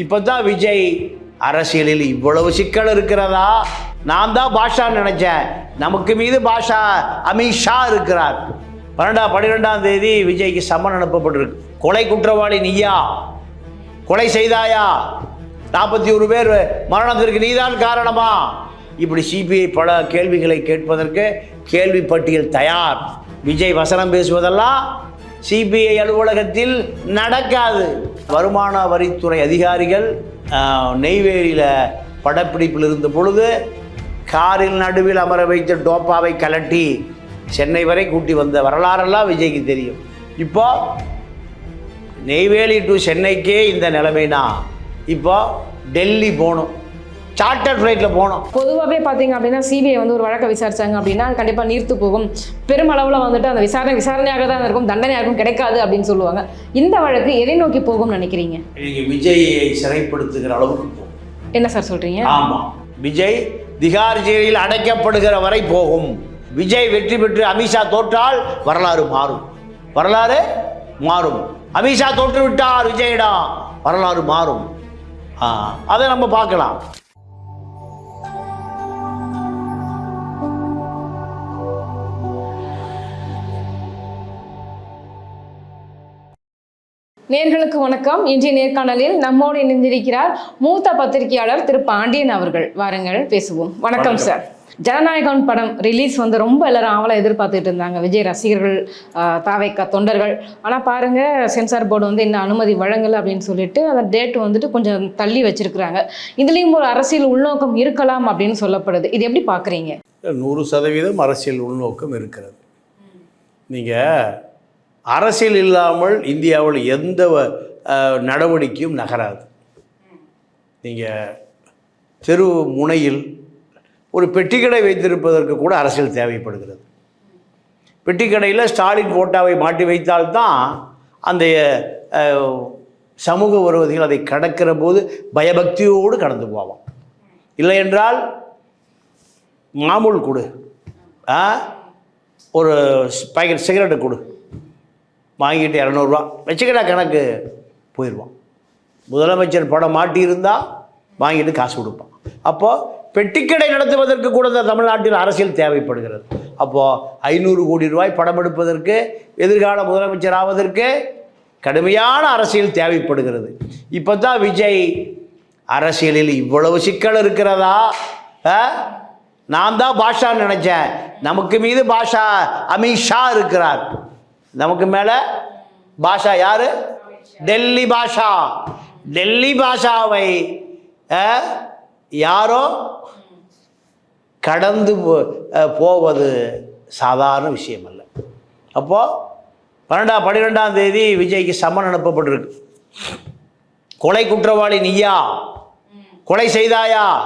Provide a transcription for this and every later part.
இப்போ தான் விஜய் அரசியலில் இவ்வளவு சிக்கல் இருக்கிறதா? நான் தான் பாஷா நினைச்சேன். நமக்கு மீது பாஷா அமித்ஷா இருக்கிறார். பன்னெண்டாம் பன்னிரெண்டாம் தேதி விஜய்க்கு சம்மன் அனுப்பப்பட்டிருக்கு. கொலை குற்றவாளி நீயா? கொலை செய்தாயா? நாற்பத்தி ஒரு பேர் மரணத்திற்கு நீதான் காரணமா? இப்படி சிபிஐ பல கேள்விகளை கேட்பதற்கு கேள்வி பட்டியல் தயார். விஜய் வசனம் பேசுவதெல்லாம் சிபிஐ அலுவலகத்தில் நடக்காது. வருமான வரித்துறை அதிகாரிகள் நெய்வேலியில் படப்பிடிப்பில் இருந்த பொழுது காரில் நடுவில் அமர வைத்த டோப்பாவை கலட்டி சென்னை வரை கூட்டி வந்த வரலாறெல்லாம் விஜய்க்கு தெரியும். இப்போ நெய்வேலி டு சென்னைக்கே இந்த நிலைமைனா இப்போ டெல்லி போகணும். சார்ட்டர் ஃப்ளைட்டில் போகணும் பொதுவாகவே பார்த்தீங்க அப்படின்னா சிபிஐ வந்து ஒரு வழக்கை விசாரிச்சாங்க அப்படின்னா கண்டிப்பாக நீர்த்து போகும் பெருமளவில் வந்துட்டு அந்த விசாரணை விசாரணையாக தான் இருக்கும் தண்டனை யாருக்கும் கிடைக்காது அப்படின்னு சொல்லுவாங்க. இந்த வழக்கு எதை நோக்கி போகும்னு நினைக்கிறீங்க? இன்னைக்கு விஜயை சிறைப்படுத்துகிற அளவுக்கு போகும். என்ன சார் சொல்கிறீங்க ஆமாம் விஜய் திகார் ஜெயிலில் அடைக்கப்படுகிற வரை போகும். விஜய் வெற்றி பெற்று அமித்ஷா தோற்றால் வரலாறு மாறும். வரலாறு மாறும். அமித்ஷா தோற்று விட்டார் விஜயிடம் வரலாறு மாறும். ஆ, அதை நம்ம பார்க்கலாம். நேர்களுக்கு வணக்கம். இன்றைய நேர்காணலில் நம்மோடு இணைந்திருக்கிறார் மூத்த பத்திரிகையாளர் திரு பாண்டியன் அவர்கள். வாருங்கள் பேசுவோம். வணக்கம் சார். ஜனநாயகன் படம் ரிலீஸ் வந்து ரொம்ப எல்லாரும் ஆவலாக எதிர்பார்த்துட்டு இருந்தாங்க. விஜய் ரசிகர்கள் தாவைக்கா தொண்டர்கள். ஆனால் பாருங்க சென்சார் போர்டு வந்து இன்னும் அனுமதி வழங்கலை அப்படின்னு சொல்லிட்டு அந்த டேட் வந்துட்டு கொஞ்சம் தள்ளி வச்சிருக்கிறாங்க. இதுலேயும் ஒரு அரசியல் உள்நோக்கம் இருக்கலாம் அப்படின்னு சொல்லப்படுது. இது எப்படி பார்க்குறீங்க நூறு சதவீதம் அரசியல் உள்நோக்கம் இருக்கிறது. நீங்கள் அரசியல் இல்லாமல் இந்தியாவில் எந்த நடவடிக்கையும் நகராது. நீங்கள் தெரு முனையில் ஒரு பெட்டிக்கடை வைத்திருப்பதற்கு கூட அரசியல் தேவைப்படுகிறது. பெட்டிக்கடையில் ஸ்டாலின் போட்டாவை மாட்டி வைத்தால்தான் அந்த சமூக விரோதிகள் அதை கடக்கிற போது பயபக்தியோடு கடந்து போவான். இல்லை என்றால் மாமூல் கொடு. ஒரு பாக்கெட் சிகரெட்டு கொடு. வாங்கிட்டு இரநூறுவா. வச்சுக்கடா கணக்கு. போயிடுவான். முதலமைச்சர் படம் மாட்டியிருந்தால் வாங்கிட்டு காசு கொடுப்பான். அப்போது பெட்டிக்கடை நடத்துவதற்கு கூட இந்த தமிழ்நாட்டில் அரசியல் தேவைப்படுகிறது. அப்போது ஐநூறு கோடி ரூபாய் படம் எடுப்பதற்கு எதிர்கால முதலமைச்சர் ஆவதற்கு கடுமையான அரசியல் தேவைப்படுகிறது. இப்போ தான் விஜய் அரசியலில் இவ்வளவு சிக்கல் இருக்கிறதா? ஆ? நான் தான் பாஷான்னு நினச்சேன். நமக்கு மீது பாஷா அமித்ஷா இருக்கிறார். நமக்கு மேலே பாஷா யாரு? டெல்லி பாஷா. டெல்லி பாஷாவை யாரோ கடந்து போ- போவது சாதாரண விஷயம் அல்ல அப்போது பன்னெண்டாம் பன்னிரெண்டாம் தேதி விஜய்க்கு சம்மன் அனுப்பப்பட்டிருக்கு. கொலை குற்றவாளி நீயா? கொலை செய்தாயா?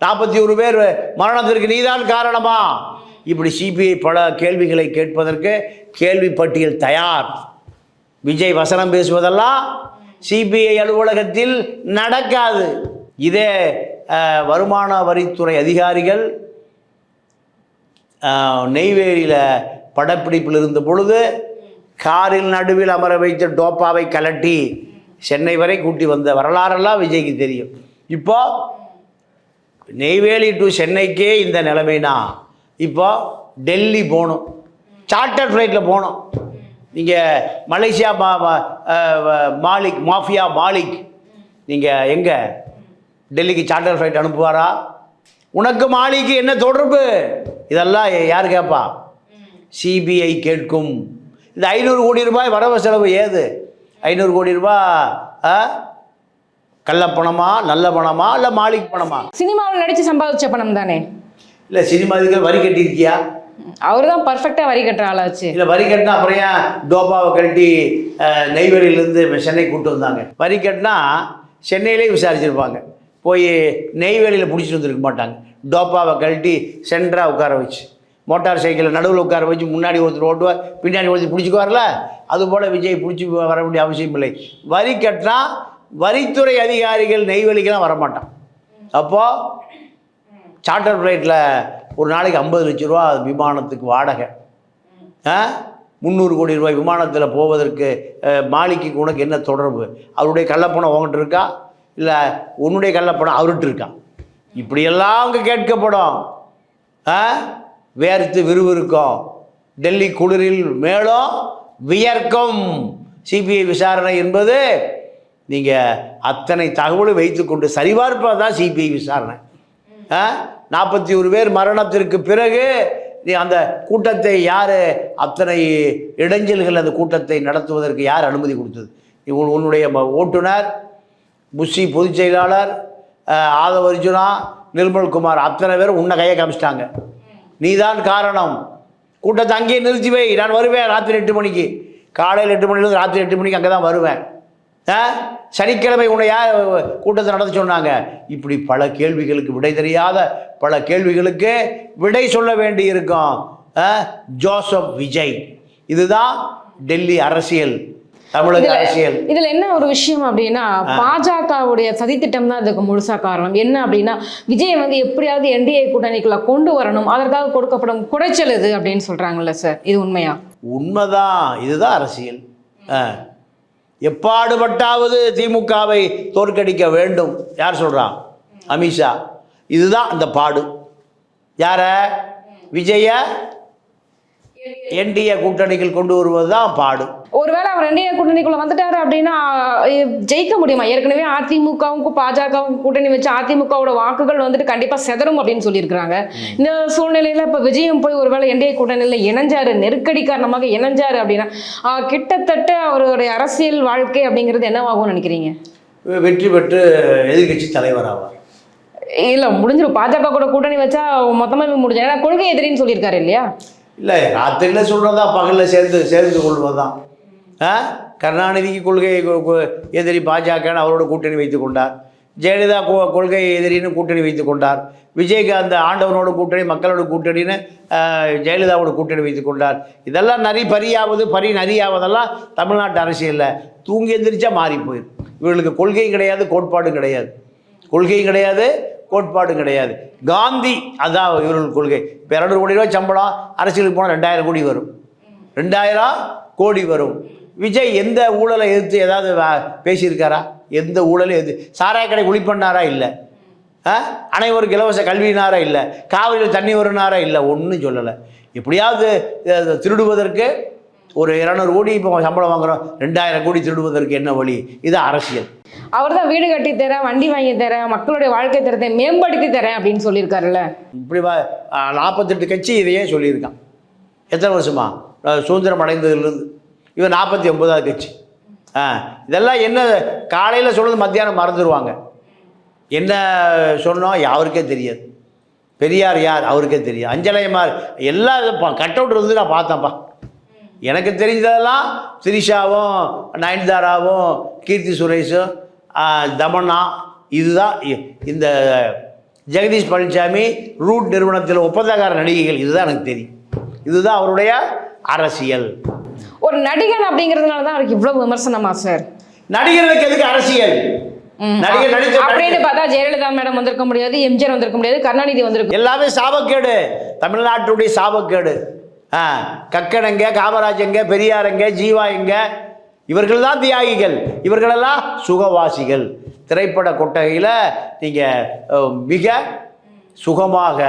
நாற்பத்தி ஒரு பேர் மரணத்திற்கு நீதான் காரணமா? இப்படி சிபிஐ பல கேள்விகளை கேட்பதற்கு கேள்வி பட்டியல் தயார். விஜய் வசனம் பேசுவதெல்லாம் சிபிஐ அலுவலகத்தில் நடக்காது. இதே வருமான வரித்துறை அதிகாரிகள் நெய்வேலியில் படப்பிடிப்பில் இருந்த பொழுது காரில் நடுவில் அமர வைத்த டோப்பாவை கலட்டி சென்னை வரை கூட்டி வந்த வரலாறெல்லாம் விஜய்க்கு தெரியும். இப்போ நெய்வேலி டு சென்னைக்கே இந்த நிலைமைனா இப்போ டெல்லி போகணும். சார்ட்டர் ஃப்ளைட்டில் போகணும். நீங்கள் மலேசியா மா வ- மாலிக் மாஃபியா மாலிக் நீங்கள் எங்கே? டெல்லிக்கு சார்ட்டர் ஃப்ளைட் அனுப்புவாரா? உனக்கு மாலிக்கு என்ன தொடர்பு? இதெல்லாம் யார் கேட்பா சிபிஐ கேட்கும். இந்த ஐநூறு கோடி ரூபாய் வரவு செலவு ஏது? ஐநூறு கோடி ரூபாய் ஆ? பணமா நல்ல பணமா இல்லை மாலிக் பணமா? சினிமாவில் நடித்து சம்பாதிச்ச பணம் தானே? இல்லை சினிமா இதுக்கு வரி கட்டியிருக்கியா? அவர் தான் பர்ஃபெக்டாக வரி கட்டுற ஆளாச்சு இல்லை வரி கட்டினா அப்புறம் ஏன் டோபாவை கழட்டி அஹ், நெய்வேலியிலேருந்து சென்னை கூட்டு வந்தாங்க? வரி கட்டினா சென்னையிலே விசாரிச்சிருப்பாங்க. போய் நெய்வேலியில் பிடிச்சிட்டு வந்திருக்க மாட்டாங்க. டோப்பாவை கழட்டி சென்டராக உட்கார வச்சு. மோட்டார் சைக்கிளை நடுவில் உட்கார வச்சு முன்னாடி ஒருத்தர் ஓட்டுவார் பின்னாடி ஒருத்தர் பிடிச்சிக்குவார்ல? அதுபோல் விஜய் பிடிச்சி வர வேண்டிய அவசியம் இல்லை. வரி கட்டினா வரித்துறை அதிகாரிகள் நெய்வேலிக்கெல்லாம் வரமாட்டான். அப்போது சார்ட்டர் ஃப்ளைட்டில் ஒரு நாளைக்கு ஐம்பது லட்ச ரூபா விமானத்துக்கு வாடகை. ஆ? முந்நூறு கோடி ரூபாய் விமானத்தில் போவதற்கு அஹ், மாலிக்கு உனக்கு என்ன தொடர்பு? அவருடைய கள்ளப்பணம் உங்கள்கிட்ட இருக்கா? இல்லை உன்னுடைய கள்ளப்பணம் அவர்கிட்ட இருக்கான் இப்படியெல்லாம் அவங்க கேட்கப்படும். ஆ? வேர்த்து விறுவிறுக்கும் டெல்லி குளிரில் மேலும் வியர்க்கும். சிபிஐ விசாரணை என்பது நீங்கள் அத்தனை தகவலும் வைத்துக்கொண்டு சரிபார்ப்பது தான் சிபிஐ விசாரணை. நாற்பத்தி ஒரு பேர் மரணத்திற்கு பிறகு நீ அந்த கூட்டத்தை யார்? அத்தனை இடைஞ்சல்கள் அந்த கூட்டத்தை நடத்துவதற்கு யார் அனுமதி கொடுத்தது? நீ உன்னுடைய ம- ஓட்டுநர் புஷி பொதுச் செயலாளர் ஆதவ அர்ஜுனா நிர்மல் குமார் அத்தனை பேரும் உன்னை கையை காமிச்சிட்டாங்க. நீதான் காரணம். கூட்டத்தை அங்கேயே நிறுத்தி வை. நான் வருவேன் ராத்திரி எட்டு மணிக்கு. காலையில் எட்டு மணிலேருந்து ராத்திரி எட்டு மணிக்கு அங்கே தான் வருவேன். சனிக்கிழமை உன்னை யார் கூட்டத்தை நடத்த சொன்னாங்க? இப்படி பல கேள்விகளுக்கு விடை தெரியாத பல கேள்விகளுக்கு விடை சொல்ல வேண்டி இருக்கும்? ஜோசப் விஜய். இதுதான் டெல்லி அரசியல் தமிழக இதுல- அரசியல். இதுல என்ன ஒரு விஷயம் அப்படின்னா பாஜகவுடைய சதித்திட்டம் தான் இதுக்கு முழுசா காரணம். என்ன அப்படின்னா விஜய் வந்து எப்படியாவது என்டிஏ கூட்டணிக்குள்ள கொண்டு வரணும் அதற்காக கொடுக்கப்படும் குடைச்சல் இது அப்படின்னு சொல்றாங்கல்ல சார்? இது உண்மையா? உண்மைதான். இதுதான் அரசியல். எப்பாடுபட்டாவது திமுகவை தோற்கடிக்க வேண்டும். யார் சொல்கிறா அமித்ஷா. இதுதான் அந்த பாடு. யார? விஜய? என்டிஏ கூட்டணிகள் கொண்டு வருவது தான் பாடு. ஒருவேளை அவர் என்டிஏ கூட்டணிக்குள்ள வந்துட்டாரு அப்படின்னா ஜெயிக்க முடியுமா? ஏற்கனவே அதிமுகவுக்கும் பாஜகவுக்கும் கூட்டணி வச்சு அதிமுகவோட வாக்குகள் வந்துட்டு கண்டிப்பா செதறும் அப்படின்னு சொல்லியிருக்கிறாங்க. இந்த சூழ்நிலையில இப்ப விஜயம் போய் ஒருவேளை என்டிஏ கூட்டணியில இணைஞ்சாரு நெருக்கடி காரணமாக இணைஞ்சாரு அப்படின்னா கிட்டத்தட்ட அவருடைய அரசியல் வாழ்க்கை அப்படிங்கிறது என்னவாகும்னு நினைக்கிறீங்க? வெற்றி பெற்று எதிர்க்கட்சி தலைவர் ஆவார். இல்ல முடிஞ்சிடும் பாஜக கூட கூட்டணி வச்சா மொத்தமாவே முடிஞ்சு ஏன்னா கொள்கை எதிரின்னு சொல்லியிருக்காரு இல்லையா? இல்லை ராத்திரியில் சொல்கிறதா பகலில் சேர்ந்து சேர்ந்து கொள்வதுதான். ஆ? கருணாநிதிக்கு கொள்கை எதிரி பாஜகன்னு அவரோட கூட்டணி வைத்து கொண்டார். ஜெயலலிதா கொ- கொள்கை எதிரின்னு கூட்டணி வைத்து கொண்டார். விஜயகாந்த் ஆண்டவனோட கூட்டணி மக்களோட கூட்டணின்னு ஜெயலலிதாவோட கூட்டணி வைத்து கொண்டார். இதெல்லாம் நரி பரியாவது பரி நரியாவதெல்லாம் தமிழ்நாட்டு அரசியலில். தூங்கி எந்திரிச்சா மாறி போயிடும் இவர்களுக்கு கொள்கை கிடையாது கோட்பாடும் கிடையாது. கொள்கையும் கிடையாது கோட்பாடு கிடையாது. காந்தி அதான் இவர்கள் கொள்கை. இப்போ இரநூறு கோடி ரூபாய் சம்பளம் அரசியலுக்கு போனால் ரெண்டாயிரம் கோடி வரும். ரெண்டாயிரம் கோடி வரும். விஜய் எந்த ஊழலை எதிர்த்து ஏதாவது பேசியிருக்காரா? எந்த ஊழலும் எதிர்த்து? சாராய கடை குளிப்பண்ணாரா இல்லை? ஆ? அனைவருக்கு இலவச கல்வினாரா இல்லை? காவிரியில் தண்ணி வருனாரா இல்லை? ஒன்றும் சொல்லலை. எப்படியாவது திருடுவதற்கு ஒரு இரநூறு கோடி இப்போ சம்பளம் வாங்குறோம். ரெண்டாயிரம் கோடி திருடுவதற்கு என்ன வழி? இது அரசியல். அவர் தான் வீடு கட்டி தரேன் வண்டி வாங்கி தரேன் மக்களுடைய வாழ்க்கை தரத்தை மேம்படுத்தி தரேன் அப்படின்னு சொல்லியிருக்காருல்ல. இப்படி நாற்பத்தெட்டு கட்சி இதையே சொல்லியிருக்கான். எத்தனை வருஷமா? சுதந்திரம் அடைந்ததுலேருந்து. இவன் நாற்பத்தி ஒன்பதாவது கட்சி. ஆ இதெல்லாம் என்ன காலையில் சொல்கிறது மத்தியானம் மறந்துடுவாங்க என்ன சொன்னோம் யாருக்கே தெரியாது. பெரியார் யார்? அவருக்கே தெரியும் அஞ்சலையமார் எல்லா கட் அவுட் இருந்து நான் பார்த்தேன்ப்பா. எனக்கு தெரிஞ்சதெல்லாம் திரிஷாவும் நயன்தாராவும் கீர்த்தி சுரேஷும் தமன்னா இதுதான் இந்த ஜெகதீஷ் பழனிசாமி ரூட் நிறுவனத்தில் ஒப்பந்தக்கார நடிகைகள் இதுதான் எனக்கு தெரியும். இதுதான் அவருடைய அரசியல். ஒரு நடிகன் அப்படிங்கிறதுனால தான் அவருக்கு இவ்வளவு விமர்சனமா சார். நடிகர்களுக்கு எதுக்கு அரசியல். நடிகர் நடிச்ச அப்படின்னு. பார்த்தா ஜெயலலிதா மேடம் வந்திருக்க முடியாது எம்ஜிஆர் வந்திருக்க முடியாது கருணாநிதி வந்திருக்க எல்லாமே சாபக்கேடு. தமிழ்நாட்டுடைய சாபக்கேடு. ஆ கக்கனங்க காமராஜங்க பெரியாரங்க ஜீவா எங்க இவர்கள் தான் தியாகிகள் இவர்களெல்லாம் சுகவாசிகள். திரைப்பட கொட்டகையில் நீங்கள் மிக சுகமாக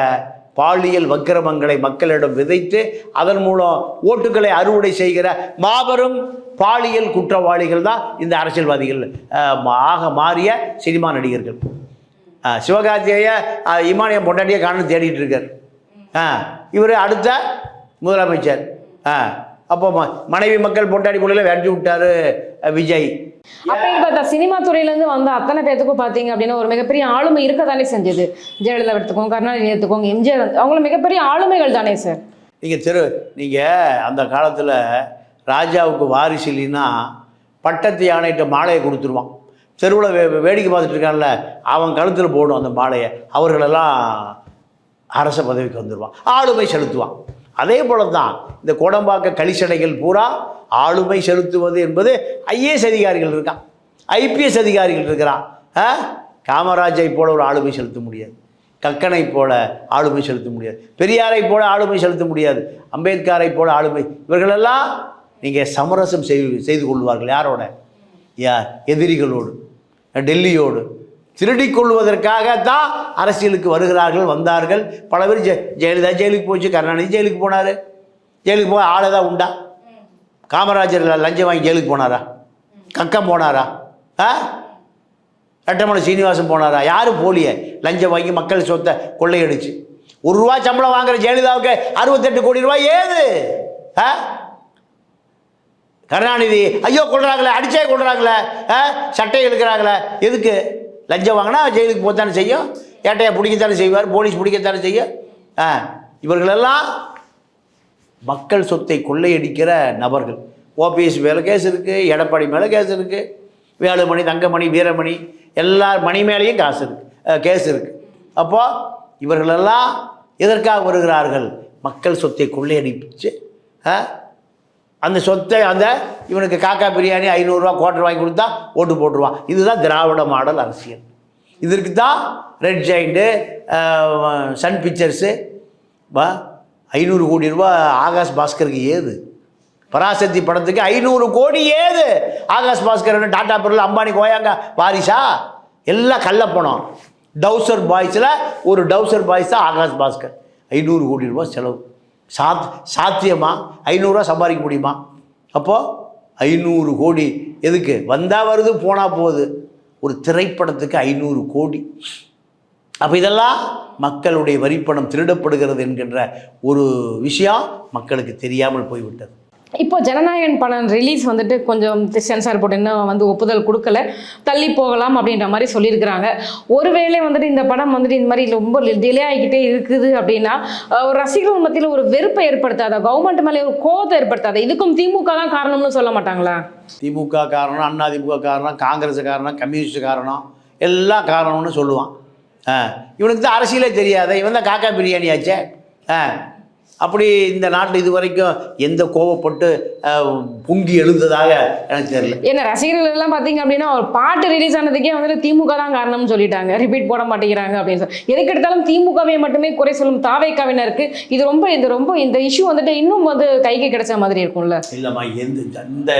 பாலியல் வக்கிரமங்களை மக்களிடம் விதைத்து அதன் மூலம் ஓட்டுகளை அறுவடை செய்கிற மாபெரும் பாலியல் குற்றவாளிகள் தான் இந்த அரசியல்வாதிகள். ஆக மாறிய சினிமா நடிகர்கள். சிவகார்த்திகேய இமானியம் பொண்டாட்டியை காணும் தேடிட்டு இருக்கார். ஆ இவர் அடுத்த முதலமைச்சர். ஆ அப்போ மனைவி மக்கள் பொண்டாடி பிள்ளைல விரட்டி விட்டாரு விஜய். அப்படின்னு பார்த்தா சினிமா துறையில இருந்து வந்த அத்தனை பேத்துக்கும் பாத்தீங்க அப்படின்னா ஒரு மிகப்பெரிய ஆளுமை இருக்க தானே செஞ்சது. ஜெயலலிதா எடுத்துக்கோங்க கருணாநிதி எடுத்துக்கோங்க எம்ஜிஆர் அவங்களும் மிகப்பெரிய ஆளுமைகள் தானே சார்? நீங்கள் திரு நீங்கள் அந்த காலத்தில் ராஜாவுக்கு வாரிசு இல்லைன்னா பட்டத்து யானைகிட்ட மாலையை கொடுத்துருவான். தெருவில் வே வேடிக்கை பார்த்துட்டு இருக்கான்ல அவன் கழுத்தில் போடும் அந்த மாலையை. அவர்களெல்லாம் அரச பதவிக்கு வந்துடுவான் ஆளுமை செலுத்துவான். அதே போல தான் இந்த கோடம்பாக்க கலிசடைகள் பூரா ஆளுமை செலுத்துவது என்பது ஐஏஎஸ் அதிகாரிகள் இருக்கான் ஐபிஎஸ் அதிகாரிகள் இருக்கிறான் ஆ? காமராஜை போல ஒரு ஆளுமை செலுத்த முடியாது. கக்கனை போல ஆளுமை செலுத்த முடியாது. பெரியாரை போல ஆளுமை செலுத்த முடியாது. அம்பேத்கரை போல ஆளுமை. இவர்களெல்லாம் நீங்கள் சமரசம் செய்து செய்து கொள்வார்கள். யாரோட? யார் எதிரிகளோடு. டெல்லியோடு. திருடிக் கொள்வதற்காகத்தான் அரசியலுக்கு வருகிறார்கள் வந்தார்கள். பல பேர் ஜெ ஜெயலலிதா ஜெயிலுக்கு போச்சு கருணாநிதி ஜெயிலுக்கு போனார். ஜெயிலுக்கு போக ஆளை தான் உண்டா? காமராஜர் லஞ்சம் வாங்கி ஜெயிலுக்கு போனாரா? கக்கம் போனாரா? ஆ? ரெட்டமலை சீனிவாசன் போனாரா? யாரும் போலியே. லஞ்சம் வாங்கி மக்கள் சொத்தை கொள்ளையடிச்சு. ஒரு ரூபா சம்பளம் வாங்குற ஜெயலலிதாவுக்கு அறுபத்தெட்டு கோடி ரூபாய் ஏது? ஆ? கருணாநிதி ஐயோ கொள்றாங்களே அடிச்சே கொள்றாங்களே ஆ? சட்டை இழுக்கிறாங்களே. எதுக்கு? லஞ்சம் வாங்கினா ஜெயிலுக்கு போத்தானே செய்யும். ஏட்டையை பிடிக்கத்தானே செய்வார் போலீஸ் பிடிக்கத்தானே செய்யும். ஆ இவர்களெல்லாம் மக்கள் சொத்தை கொள்ளையடிக்கிற நபர்கள். ஓபிஎஸ் மேலே கேஸ் இருக்குது எடப்பாடி மேலே கேஸ் இருக்குது வேலுமணி தங்கமணி வீரமணி எல்லா மணி மேலேயும் காசு இருக்குது கேஸ் இருக்குது அப்போது இவர்களெல்லாம் எதற்காக வருகிறார்கள்? மக்கள் சொத்தை கொள்ளையடிச்சு ஆ? அந்த சொத்தை அந்த இவனுக்கு காக்கா பிரியாணி ஐநூறுரூவா கோட்டர் வாங்கி கொடுத்தா ஓட்டு போட்டுருவான். இதுதான் திராவிட மாடல் அரசியல். இதற்கு தான் ரெட் ஜெயிண்ட்டு சன் பிக்சர்ஸு வா ஐநூறு கோடி ரூபா ஆகாஷ் பாஸ்கருக்கு ஏது? பராசக்தி படத்துக்கு ஐநூறு கோடி ஏது? ஆகாஷ் பாஸ்கர் டாடா பொருள் அம்பானி கோயாங்க வாரிசா? எல்லாம் கள்ள டவுசர் பாய்ஸில் ஒரு டவுசர் பாய்ஸ் தான் ஆகாஷ் பாஸ்கர். ஐநூறு கோடி ரூபா செலவு. சாத் சாத்தியமா? ஐநூறுரூவா சம்பாதிக்க முடியுமா? அப்போது ஐநூறு கோடி. எதுக்கு? வந்தால் வருது போனால் போகுது. ஒரு திரைப்படத்துக்கு ஐநூறு கோடி. அப்போ இதெல்லாம் மக்களுடைய வரிப்பணம் திருடப்படுகிறது என்கின்ற ஒரு விஷயம் மக்களுக்கு தெரியாமல் போய்விட்டது. இப்போ ஜனநாயகன் படம் ரிலீஸ் வந்துட்டு கொஞ்சம் சென்சார் போர்டு இன்னும் வந்து ஒப்புதல் கொடுக்கல. தள்ளி போகலாம் அப்படின்ற மாதிரி சொல்லியிருக்கிறாங்க. ஒருவேளை வந்துட்டு இந்த படம் வந்துட்டு இந்த மாதிரி ரொம்ப டிலே ஆகிக்கிட்டே இருக்குது அப்படின்னா ஒரு ரசிகர்கள் மத்தியில் ஒரு வெறுப்பை ஏற்படுத்தாத? கவர்மெண்ட் மேலே ஒரு கோபத்தை ஏற்படுத்தாத? இதுக்கும் திமுக தான் காரணம்னு சொல்ல மாட்டாங்களா? திமுக காரணம் அண்ணா திமுக காரணம் காங்கிரஸ் காரணம் கம்யூனிஸ்ட் காரணம் எல்லாம் காரணம்னு சொல்லுவான். ஆ இவனுக்கு தான் அரசியலே தெரியாத. இவன் தான் காக்கா பிரியாணி ஆச்சே. ஆ அப்படி இந்த நாட்டில் இது வரைக்கும் எந்த கோவப்பட்டு பொங்கி எழுந்ததாக எனக்கு தெரியல. ஏன்னா ரசிகர்கள் எல்லாம் பார்த்தீங்க அப்படின்னா ஒரு பாட்டு ரிலீஸ் ஆனதுக்கே வந்துட்டு திமுக தான் காரணம்னு சொல்லிட்டாங்க. ரிப்பீட் போட மாட்டேங்கிறாங்க அப்படின்னு சொல்லி. எதுக்கு எடுத்தாலும் திமுகவை மட்டுமே குறை சொல்லும் தாவைக்காவினருக்கு. இது ரொம்ப இது ரொம்ப இந்த இஷ்யூ வந்துட்டு இன்னும் வந்து கைக்கு கிடைச்ச மாதிரி இருக்கும்ல. இல்லைம்மா எந்த இந்த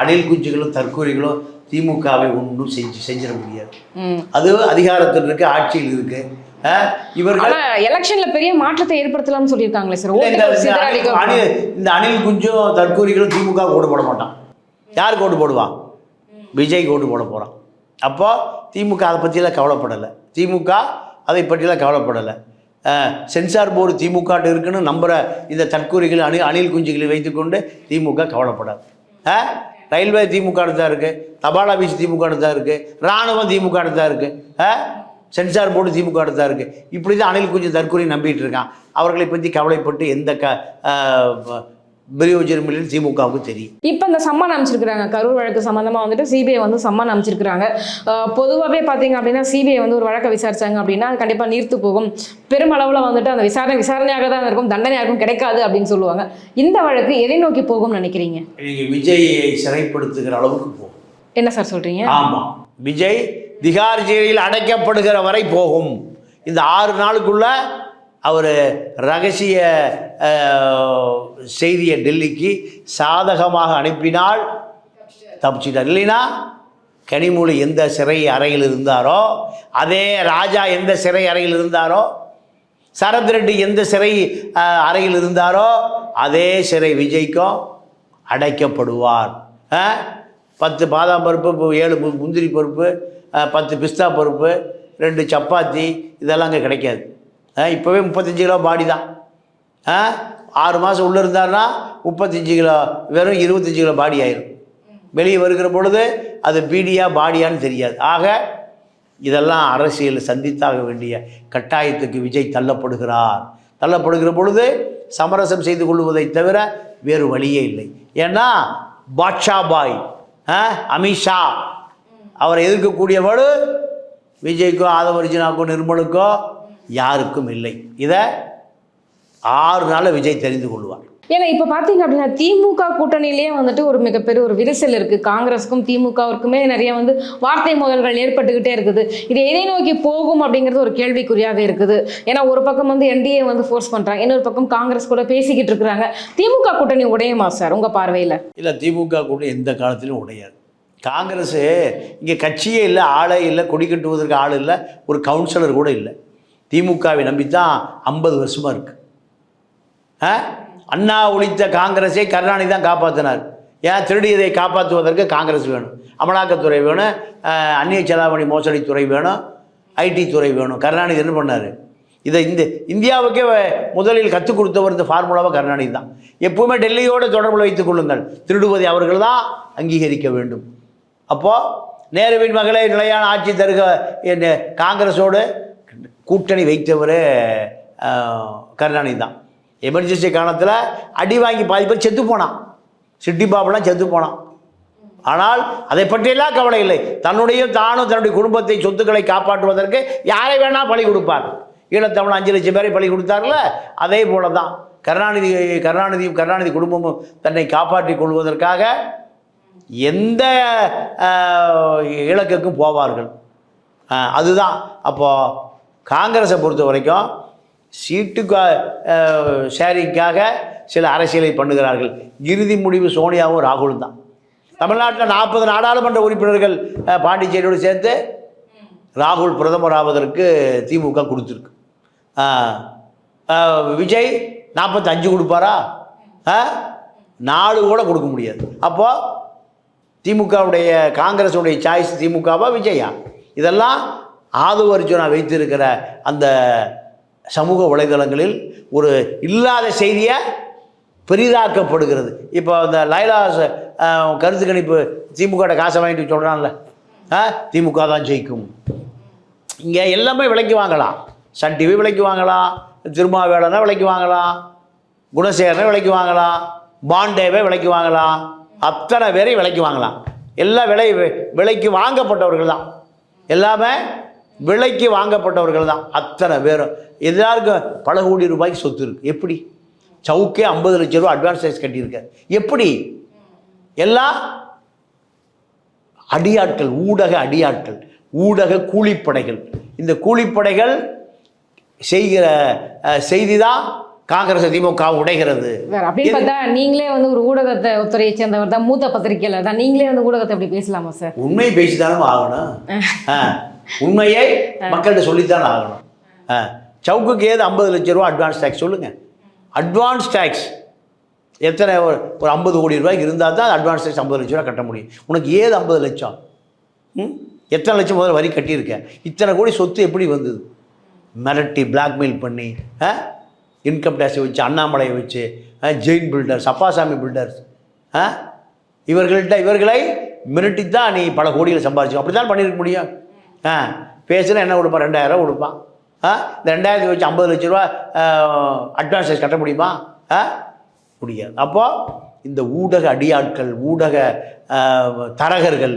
அணில் குஞ்சுகளும் தற்கொலைகளும் திமுகவை ஒன்றும் செஞ்சு செஞ்சிட முடியாது. அது அதிகாரத்தில் இருக்கு ஆட்சியில் இருக்கு. ஆ, இவர்கள் எலெக்ஷன்ல பெரிய மாற்றத்தை ஏற்படுத்தலாம்னு சொல்லியிருக்காங்களே சார் அணில் இந்த அணில் குஞ்சும் தற்கூரிகளும் திமுக ஓட்டு போட மாட்டான். யாருக்கு ஓட்டு போடுவான் விஜய் ஓட்டு போட போகிறான் அப்போ திமுக அதை பற்றியெல்லாம் கவலைப்படலை. திமுக அதை பற்றியெல்லாம் கவலைப்படலை. சென்சார் போர்டு திமுக இருக்குன்னு நம்புகிற இந்த தற்கூரிகள் அணி அணில் குஞ்சுகளை வைத்துக்கொண்டு திமுக கவலைப்படாது. ஆ? ரயில்வே திமுக தான் இருக்குது தபால் ஆஃபீஸ் திமுக தான் இருக்குது இராணுவம் திமுக தான் இருக்குது ஆ? சென்சார் போர்டு திமுக தான் இருக்குது இப்படி தான் அணில் குஞ்சு தற்கொலை நம்பிட்டு இருக்கான். அவர்களை பற்றி கவலைப்பட்டு எந்த க பிரயோஜனம் இல்லைன்னு திமுகவுக்கு தெரியும். இப்போ இந்த சம்மன் அமைச்சிருக்கிறாங்க. கரூர் வழக்கு சம்மந்தமாக வந்துட்டு சிபிஐ வந்து சம்மன் அமைச்சிருக்கிறாங்க. பொதுவாகவே பார்த்தீங்க அப்படின்னா சிபிஐ வந்து ஒரு வழக்கை விசாரிச்சாங்க அப்படின்னா கண்டிப்பாக நீர்த்து போகும். பெருமளவில் வந்துட்டு அந்த விசாரணை விசாரணையாக தான் இருக்கும். தண்டனை யாருக்கும் கிடைக்காது அப்படின்னு சொல்லுவாங்க. இந்த வழக்கு எதை நோக்கி போகும்னு நினைக்கிறீங்க? நீங்கள் விஜயை சிறைப்படுத்துகிற அளவுக்கு போகும். என்ன சார் சொல்கிறீங்க ஆமாம் விஜய் திகார் ஜெயிலில் அடைக்கப்படுகிற வரை போகும். இந்த ஆறு நாளுக்குள்ள அவர் ரகசிய செய்தியை டெல்லிக்கு சாதகமாக அனுப்பினால் தப்பிச்சிட்டார். இல்லைன்னா கனிமொழி எந்த சிறை அறையில் இருந்தாரோ அதே ராஜா எந்த சிறை அறையில் இருந்தாரோ சரத் ரெட்டி எந்த சிறை அறையில் இருந்தாரோ அதே சிறை விஜய்க்கும் அடைக்கப்படுவார். பத்து பாதாம் பருப்பு இப்போ ஏழு முந்திரி பருப்பு பத்து பிஸ்தா பருப்பு ரெண்டு சப்பாத்தி இதெல்லாம் அங்கே கிடைக்காது. இப்போவே முப்பத்தஞ்சு கிலோ பாடி தான். ஆ ஆறு மாதம் உள்ளே இருந்தாருன்னா முப்பத்தஞ்சு கிலோ வெறும் இருபத்தஞ்சி கிலோ பாடி ஆயிரும். வெளியே வருகிற பொழுது அது பீடியா பாடியான்னு தெரியாது. ஆக இதெல்லாம் அரசியல் சந்தித்தாக வேண்டிய கட்டாயத்துக்கு விஜய் தள்ளப்படுகிறார். தள்ளப்படுகிற பொழுது சமரசம் செய்து கொள்வதை தவிர வேறு வழியே இல்லை. ஏன்னா பாட்ஷா பாய் அமித்ஷா அவரை எதிர்க்கக்கூடியவடு விஜய்க்கோ ஆதவர்ஜுனாக்கோ நிர்மலுக்கோ யாருக்கும் இல்லை. இதை ஆறு நாளில் விஜய் தெரிந்து கொள்வார். ஏன்னா இப்போ பார்த்தீங்க அப்படின்னா திமுக கூட்டணியிலேயே வந்துட்டு ஒரு மிகப்பெரிய ஒரு விரிசல் இருக்கு. காங்கிரஸுக்கும் திமுகவிற்குமே நிறைய வந்து வார்த்தை மோதல்கள் ஏற்பட்டுக்கிட்டே இருக்குது. இது எதை நோக்கி போகும் அப்படிங்கிறது ஒரு கேள்விக்குறியாக இருக்குது. ஏன்னா ஒரு பக்கம் வந்து என்டிஏ வந்து ஃபோர்ஸ் பண்றாங்க. இன்னொரு பக்கம் காங்கிரஸ் கூட பேசிக்கிட்டு இருக்கிறாங்க. திமுக கூட்டணி உடையுமா சார் உங்க பார்வையில்? இல்லை திமுக கூட எந்த காலத்திலும் உடையாது. காங்கிரஸ் இங்கே கட்சியே இல்லை ஆளே இல்லை கொடி கட்டுவதற்கு ஆள் இல்லை ஒரு கவுன்சிலர் கூட இல்லை. திமுகவை நம்பித்தான் ஐம்பது வருஷமாக இருக்குது ஆ? அண்ணா ஒழித்த காங்கிரஸை கருணாநிதி தான் காப்பாற்றினார் ஏன்? திருடியதை காப்பாற்றுவதற்கு காங்கிரஸ் வேணும். அமலாக்கத்துறை வேணும். அந்நிய செலாவணி மோசடித்துறை வேணும். ஐடி துறை வேணும். கருணாநிதி என்ன பண்ணார்? இதை இந்த இந்தியாவுக்கே வ- முதலில் கற்றுக் கொடுத்தவர் இந்த ஃபார்முலாவை கருணாநிதி தான். எப்பவுமே டெல்லியோடு தொடர்பில் வைத்துக் கொள்ளுங்கள். திருடுவதை அவர்கள் தான் அங்கீகரிக்க வேண்டும். அப்போது நேருவின் மகளை நிலையான ஆட்சி தருக என்ன காங்கிரஸோடு கூட்டணி வைத்தவர் கருணாநிதி தான். எமர்ஜென்சி காலத்தில் அடி வாங்கி பாதி பேர் செத்து போனான். சிட்டி பாபுலாம் செத்து போனான். ஆனால் அதை பற்றியெல்லாம் கவலை இல்லை. தன்னுடைய தானும் தன்னுடைய குடும்பத்தை சொத்துக்களை காப்பாற்றுவதற்கு யாரை வேணால் பலி கொடுப்பார் ஈழத்தமிழ் அஞ்சு லட்சம் பேரை பலி கொடுத்தார்ல அதே போல தான் கருணாநிதி கருணாநிதியும் கருணாநிதி குடும்பமும் தன்னை காப்பாற்றிக் கொள்வதற்காக எந்த இலக்குக்கும் போவார்கள். அதுதான். அப்போது காங்கிரஸை பொறுத்த வரைக்கும் சீட்டுக்கா சேரிக்காக சில அரசியலை பண்ணுகிறார்கள். இறுதி முடிவு சோனியாவும் ராகுலும் தான். தமிழ்நாட்டில் நாற்பது நாடாளுமன்ற உறுப்பினர்கள் பாண்டிச்சேரியோடு சேர்த்து ராகுல் பிரதமர் ஆவதற்கு திமுக கொடுத்துருக்கு. விஜய் நாற்பத்தஞ்சு கொடுப்பாரா? நாலு கூட கொடுக்க முடியாது. அப்போது திமுகவுடைய காங்கிரஸுடைய சாய்ஸ் திமுகவா விஜயா? இதெல்லாம் ஆதவர்ஜுனா வைத்திருக்கிற அந்த சமூக வலைதளங்களில் ஒரு இல்லாத செய்தியை பெரிதாக்கப்படுகிறது. இப்போ அந்த லைலா கருத்து கணிப்பு திமுக காசை வாங்கிட்டு சொல்கிறான்ல ஆ திமுக தான் ஜெயிக்கும். இங்கே எல்லாமே விலைக்கு வாங்கலாம். சன் டிவி விலைக்கு வாங்கலாம். திருமாவேலனை விலைக்கு வாங்கலாம். குணசேகரனை விலைக்கு வாங்கலாம். பாண்டேவை விலைக்கு வாங்கலாம். அத்தனை பேரையும் விலைக்கு வாங்கலாம். எல்லா விலை விலைக்கு வாங்கப்பட்டவர்கள் தான். எல்லாமே விலைக்கு வாங்கப்பட்டவர்கள் தான். அத்தனை பேரும். எல்லாருக்கும் பல கோடி ரூபாய்க்கு சொத்து இருக்குது எப்படி? சவுக்கே ஐம்பது லட்ச ரூபா அட்வான்ஸ் சைஸ் கட்டியிருக்க. எப்படி? எல்லா அடியாட்கள் ஊடக அடியாட்கள் ஊடக கூலிப்படைகள். இந்த கூலிப்படைகள் செய்கிற செய்தி தான் காங்கிரஸ் திமுக உடைகிறது. அப்படின்னு பார்த்தா நீங்களே வந்து ஒரு ஊடகத்தை துறையை சேர்ந்தவர் தான் மூத்த பத்திரிகையாளர் தான். நீங்களே வந்து ஊடகத்தை எப்படி பேசலாமா சார் உண்மை பேசித்தானே ஆகணும். உண்மையை மக்கள்கிட்ட சொல்லித்தானே ஆகணும். சவுக்குக்கு ஏது ஐம்பது லட்ச ரூபா அட்வான்ஸ் டேக்ஸ் சொல்லுங்க. அட்வான்ஸ் டேக்ஸ் எத்தனை ஒரு ஒரு ஐம்பது கோடி ரூபாய்க்கு இருந்தால் தான் அட்வான்ஸ் டேக்ஸ் ஐம்பது லட்ச ரூபா கட்ட முடியும். உனக்கு ஏது ஐம்பது லட்சம்? ம்? எத்தனை லட்சம் முதல்ல வரி கட்டியிருக்க? இத்தனை கோடி சொத்து எப்படி வந்தது? மிரட்டி பிளாக்மெயில் பண்ணி ஆ? இன்கம் டேக்ஸை வச்சு அண்ணாமலையை வச்சு ஜெயின் பில்டர்ஸ் அப்பாசாமி பில்டர்ஸ் ஆ இவர்கள்ட்ட இவர்களை மிரட்டித்தான் நீ பல கோடிகள் சம்பாதிச்சு அப்படி தான் பண்ணியிருக்க முடியும். ஆ பேசுனா என்ன கொடுப்பான்? ரெண்டாயிரம் கொடுப்பான். ஆ இந்த ரெண்டாயிரத்தி வச்சு ஐம்பது லட்ச ரூபா அட்வான்ஸ் கட்ட முடியுமா? ஆ முடியாது. அப்போது இந்த ஊடக அடியாட்கள் ஊடக தரகர்கள்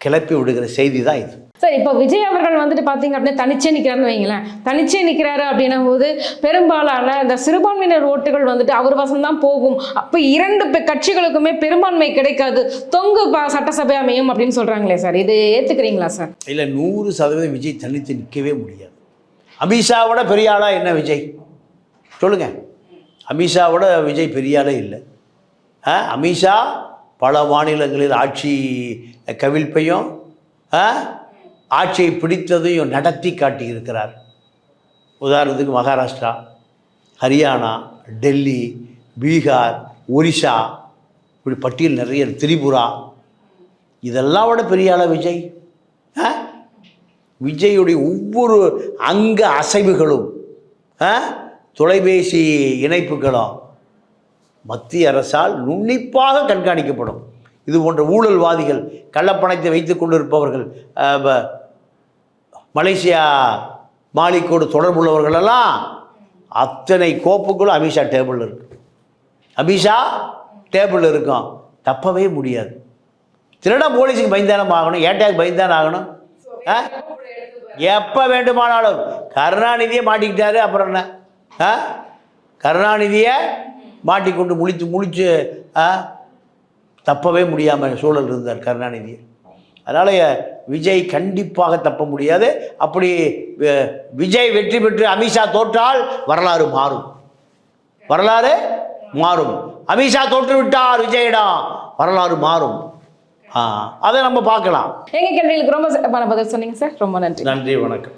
கிளப்பி விடுகிற செய்தி தான் இது. சார் இப்போ விஜய் அவர்கள் வந்துட்டு பார்த்தீங்க அப்படின்னா தனிச்சே நிற்கிறாருன்னு வைங்களேன். தனிச்சே நிற்கிறாரு அப்படின்னும் போது பெரும்பாலான இந்த சிறுபான்மையினர் ஓட்டுகள் வந்துட்டு அவர் வசம் தான் போகும். அப்போ இரண்டு பெ- கட்சிகளுக்குமே பெரும்பான்மை கிடைக்காது. தொங்கு ப- சட்டசபை அமையும் அப்படின்னு சொல்கிறாங்களே சார். இது ஏற்றுக்கிறீங்களா சார்? இல்லை நூறு சதவீதம் விஜய் தனித்து நிற்கவே முடியாது. அமித்ஷாவோட பெரிய ஆளா என்ன விஜய்? சொல்லுங்க. அமித்ஷாவோட விஜய் பெரிய ஆளே இல்லை. ஆ அமித்ஷா பல மாநிலங்களில் ஆட்சி கவிழ்ப்பையும் ஆ, ஆட்சியை பிடித்ததையும் நடத்தி காட்டியிருக்கிறார். உதாரணத்துக்கு மகாராஷ்டிரா ஹரியானா டெல்லி பீகார் ஒரிசா இப்படி பட்டியல் நிறைய திரிபுரா. இதெல்லாம் விட பெரிய ஆளா விஜய்? ஆ? விஜயுடைய ஒவ்வொரு அங்க அசைவுகளும் ஆ? தொலைபேசி இணைப்புகளும் மத்திய அரசால் நுண்ணிப்பாக கண்காணிக்கப்படும். இது போன்ற ஊழல்வாதிகள் கள்ளப்பணத்தை வைத்துக் கொண்டிருப்பவர்கள் மலேசியா மாலிக்கோடு தொடர்புள்ளவர்களெல்லாம் அத்தனை கோப்புகளும் அமித்ஷா டேபிள் இருக்கு. அமித்ஷா டேபிள் இருக்கும். தப்பவே முடியாது. திருடா போலீஸுக்கு பயந்தானம் ஆகணும் ஏட்டாக்கு பயந்தானே ஆகணும். ஆ? எப்போ வேண்டுமானாலும். கருணாநிதியை மாட்டிக்கிட்டாரு அப்புறம் என்ன? ஆ? கருணாநிதியை மாட்டிக்கொண்டு முழித்து முழிச்சு ஆ? தப்பவே முடியாமல் சூழல் இருந்தார் கருணாநிதி அதனால் விஜய் கண்டிப்பாக தப்ப முடியாது. அப்படி விஜய் வெற்றி பெற்று அமித்ஷா தோற்றால் வரலாறு மாறும். வரலாறு மாறும். அமித்ஷா தோற்று விட்டார் விஜயிடம் வரலாறு மாறும். ஆ அதை நம்ம பார்க்கலாம். எங்க கேள்விகளுக்கு ரொம்ப சிறப்பான பதில் சொன்னீங்க சார். ரொம்ப நன்றி. நன்றி வணக்கம்.